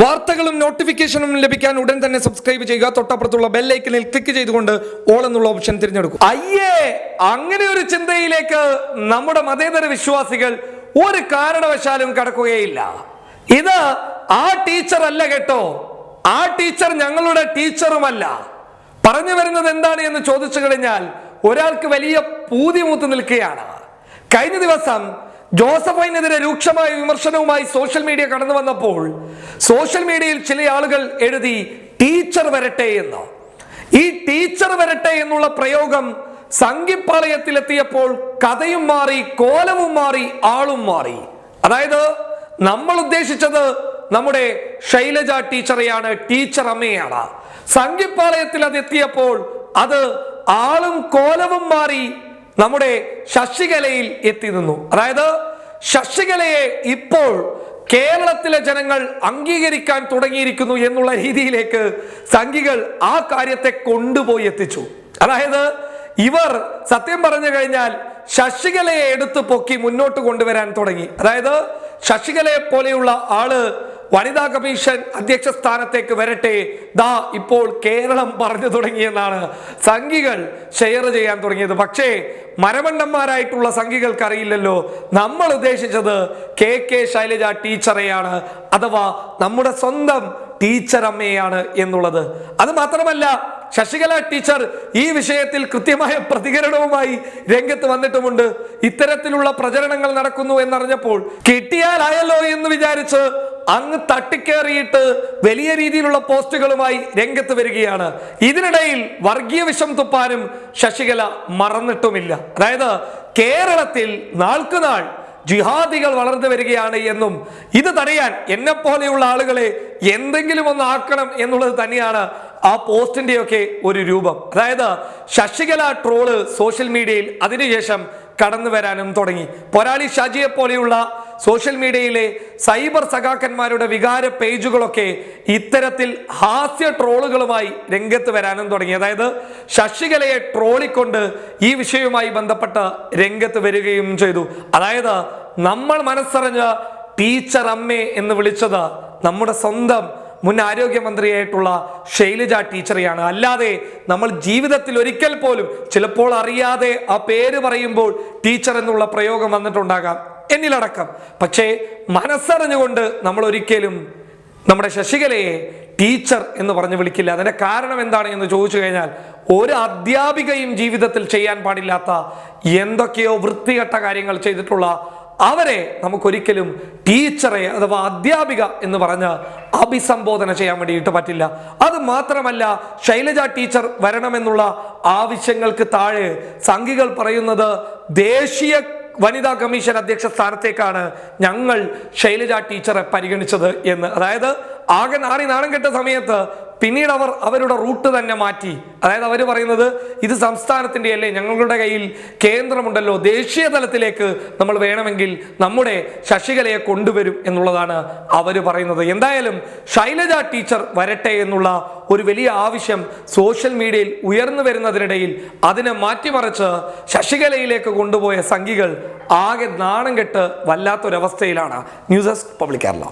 വാർത്തകളും നോട്ടിഫിക്കേഷനും ലഭിക്കാൻ ഉടൻ തന്നെ സബ്സ്ക്രൈബ് ചെയ്യുക. തൊട്ടപ്പുറത്തുള്ള ബെല്ലൈക്കനിൽ ക്ലിക്ക് ചെയ്തുകൊണ്ട് ഓൾ എന്നുള്ള ഓപ്ഷൻ തിരഞ്ഞെടുക്കും. അയ്യേ അങ്ങനെ ഒരു ചിന്തയിലേക്ക് നമ്മുടെ മതേതര വിശ്വാസികൾ ഒരു കാരണവശാലും കടക്കുകയില്ല. ഇത് ആ ടീച്ചർ അല്ല കേട്ടോ. ആ ടീച്ചർ ഞങ്ങളുടെ ടീച്ചറുമല്ല. പറഞ്ഞു വരുന്നത് എന്താണ് എന്ന് ചോദിച്ചു കഴിഞ്ഞാൽ ഒരാൾക്ക് വലിയ പൂതി മൂത്ത് നിൽക്കുകയാണ്. കഴിഞ്ഞ ദിവസം ജോസഫൈനെതിരെ രൂക്ഷമായ വിമർശനവുമായി സോഷ്യൽ മീഡിയ കടന്നു വന്നപ്പോൾ സോഷ്യൽ മീഡിയയിൽ ചില ആളുകൾ എഴുതി ടീച്ചർ വരട്ടെ എന്ന്. ഈ ടീച്ചർ വരട്ടെ എന്നുള്ള പ്രയോഗം സംഘിപ്പാളയത്തിലെത്തിയപ്പോൾ കഥയും മാറി കോലവും മാറി ആളും മാറി. അതായത് നമ്മൾ ഉദ്ദേശിച്ചത് നമ്മുടെ ശൈലജ ടീച്ചറെയാണ് ടീച്ചർ അമ്മയാണ്. സംഘിപ്പാളയത്തിൽ അതെത്തിയപ്പോൾ അത് ആളും കോലവും മാറി നമ്മുടെ ശശികലയിൽ എത്തി നിന്നു. അതായത് ശശികലയെ ഇപ്പോൾ കേരളത്തിലെ ജനങ്ങൾ അംഗീകരിക്കാൻ തുടങ്ങിയിരിക്കുന്നു എന്നുള്ള രീതിയിലേക്ക് സംഘികൾ ആ കാര്യത്തെ കൊണ്ടുപോയി എത്തിച്ചു. അതായത് ഇവർ സത്യം പറഞ്ഞു കഴിഞ്ഞാൽ ശശികലയെ എടുത്തു പൊക്കി മുന്നോട്ട് കൊണ്ടുവരാൻ തുടങ്ങി. അതായത് ശശികലയെ പോലെയുള്ള ആൾ വനിതാ കമ്മീഷൻ അധ്യക്ഷ സ്ഥാനത്തേക്ക് വരട്ടെ. ദാ ഇപ്പോൾ കേരളം പറഞ്ഞു തുടങ്ങിയെന്നാണ് സംഘികൾ ഷെയർ ചെയ്യാൻ തുടങ്ങിയത്. പക്ഷേ മരമണ്ടന്മാരായിട്ടുള്ള സംഘികൾക്ക് അറിയില്ലല്ലോ നമ്മൾ ഉദ്ദേശിച്ചത് കെ കെ ശൈലജ ടീച്ചറെയാണ് അഥവാ നമ്മുടെ സ്വന്തം ടീച്ചർ അമ്മയാണ് എന്നുള്ളത്. അത് മാത്രമല്ല ശശികല ടീച്ചർ ഈ വിഷയത്തിൽ കൃത്യമായ പ്രതികരണവുമായി രംഗത്ത് വന്നിട്ടുമുണ്ട്. ഇത്തരത്തിലുള്ള പ്രചരണങ്ങൾ നടക്കുന്നു എന്നറിഞ്ഞപ്പോൾ കിട്ടിയാലായല്ലോ എന്ന് വിചാരിച്ച് അങ്ങ് തട്ടിക്കേറിയിട്ട് വലിയ രീതിയിലുള്ള പോസ്റ്റുകളുമായി രംഗത്ത് വരികയാണ്. ഇതിനിടയിൽ വർഗീയ വിഷം തുപ്പാനും ശശികല മറന്നിട്ടുമില്ല. അതായത് കേരളത്തിൽ നാൾക്കുനാൾ ജിഹാദികൾ വളർന്നു വരികയാണ് എന്നും ഇത് തടയാൻ എന്നെ പോലെയുള്ള ആളുകളെ എന്തെങ്കിലും ഒന്ന് ആക്കണം എന്നുള്ളത് തന്നെയാണ് ആ പോസ്റ്റിന്റെയൊക്കെ ഒരു രൂപം. അതായത് ശശികല ട്രോൾ സോഷ്യൽ മീഡിയയിൽ അതിനുശേഷം കടന്നു വരാനും തുടങ്ങി. പോരാളി ഷാജിയെ പോലെയുള്ള സോഷ്യൽ മീഡിയയിലെ സൈബർ സഖാക്കന്മാരുടെ വികാര പേജുകളൊക്കെ ഇത്തരത്തിൽ ഹാസ്യ ട്രോളുകളുമായി രംഗത്ത് വരാനും തുടങ്ങി. അതായത് ശശികലയെ ട്രോളിക്കൊണ്ട് ഈ വിഷയവുമായി ബന്ധപ്പെട്ട് രംഗത്ത് വരികയും ചെയ്തു. അതായത് നമ്മൾ മനസ്സറിഞ്ഞ ടീച്ചർ അമ്മേ എന്ന് വിളിച്ചത് നമ്മുടെ സ്വന്തം മുൻ ആരോഗ്യമന്ത്രിയായിട്ടുള്ള ശൈലജ ടീച്ചറെയാണ്. അല്ലാതെ നമ്മൾ ജീവിതത്തിൽ ഒരിക്കൽ പോലും ചിലപ്പോൾ അറിയാതെ ആ പേര് പറയുമ്പോൾ ടീച്ചർ എന്നുള്ള പ്രയോഗം വന്നിട്ടുണ്ടാകാം. എന്നിലടക്കം. പക്ഷേ മനസ്സറിഞ്ഞുകൊണ്ട് നമ്മൾ ഒരിക്കലും നമ്മുടെ ശശികലയെ ടീച്ചർ എന്ന് പറഞ്ഞ് വിളിക്കില്ല. അതിന്റെ കാരണം എന്താണ് എന്ന് ചോദിച്ചു കഴിഞ്ഞാൽ ഒരു അധ്യാപികയും ജീവിതത്തിൽ ചെയ്യാൻ പാടില്ലാത്ത എന്തൊക്കെയോ വൃത്തികെട്ട കാര്യങ്ങൾ ചെയ്തിട്ടുള്ള അവരെ നമുക്കൊരിക്കലും ടീച്ചറെ അഥവാ അധ്യാപിക എന്ന് പറഞ്ഞ് അഭിസംബോധന ചെയ്യാൻ വേണ്ടിയിട്ട് പറ്റില്ല. അത് മാത്രമല്ല ശൈലജ ടീച്ചർ വരണമെന്നുള്ള ആവശ്യങ്ങൾക്ക് താഴെ സംഘികൾ പറയുന്നത് ദേശീയ വനിതാ കമ്മീഷൻ അധ്യക്ഷ സ്ഥാനത്തേക്കാണ് ഞങ്ങൾ ശൈലജ ടീച്ചറെ പരിഗണിച്ചത് എന്ന്. അതായത് ആകെ നാറി നാണം കെട്ട സമയത്ത് പിന്നീട് അവർ അവരുടെ റൂട്ട് തന്നെ മാറ്റി. അതായത് അവർ പറയുന്നത് ഇത് സംസ്ഥാനത്തിന്റെ അല്ലേ? ഞങ്ങളുടെ കയ്യിൽ കേന്ദ്രമുണ്ടല്ലോ. ദേശീയ തലത്തിലേക്ക് നമ്മൾ വേണമെങ്കിൽ നമ്മുടെ ശശികലയെ കൊണ്ടുവരും എന്നുള്ളതാണ് അവർ പറയുന്നത്. എന്തായാലും ശൈലജ ടീച്ചർ വരട്ടെ എന്നുള്ള ഒരു വലിയ ആവശ്യം സോഷ്യൽ മീഡിയയിൽ ഉയർന്നു വരുന്നതിനിടയിൽ അതിനെ മാറ്റിമറിച്ച് ശശികലയിലേക്ക് കൊണ്ടുപോയ സംഘികൾ ആകെ നാണം കെട്ട് വല്ലാത്തൊരവസ്ഥയിലാണ്. News desk public Kerala.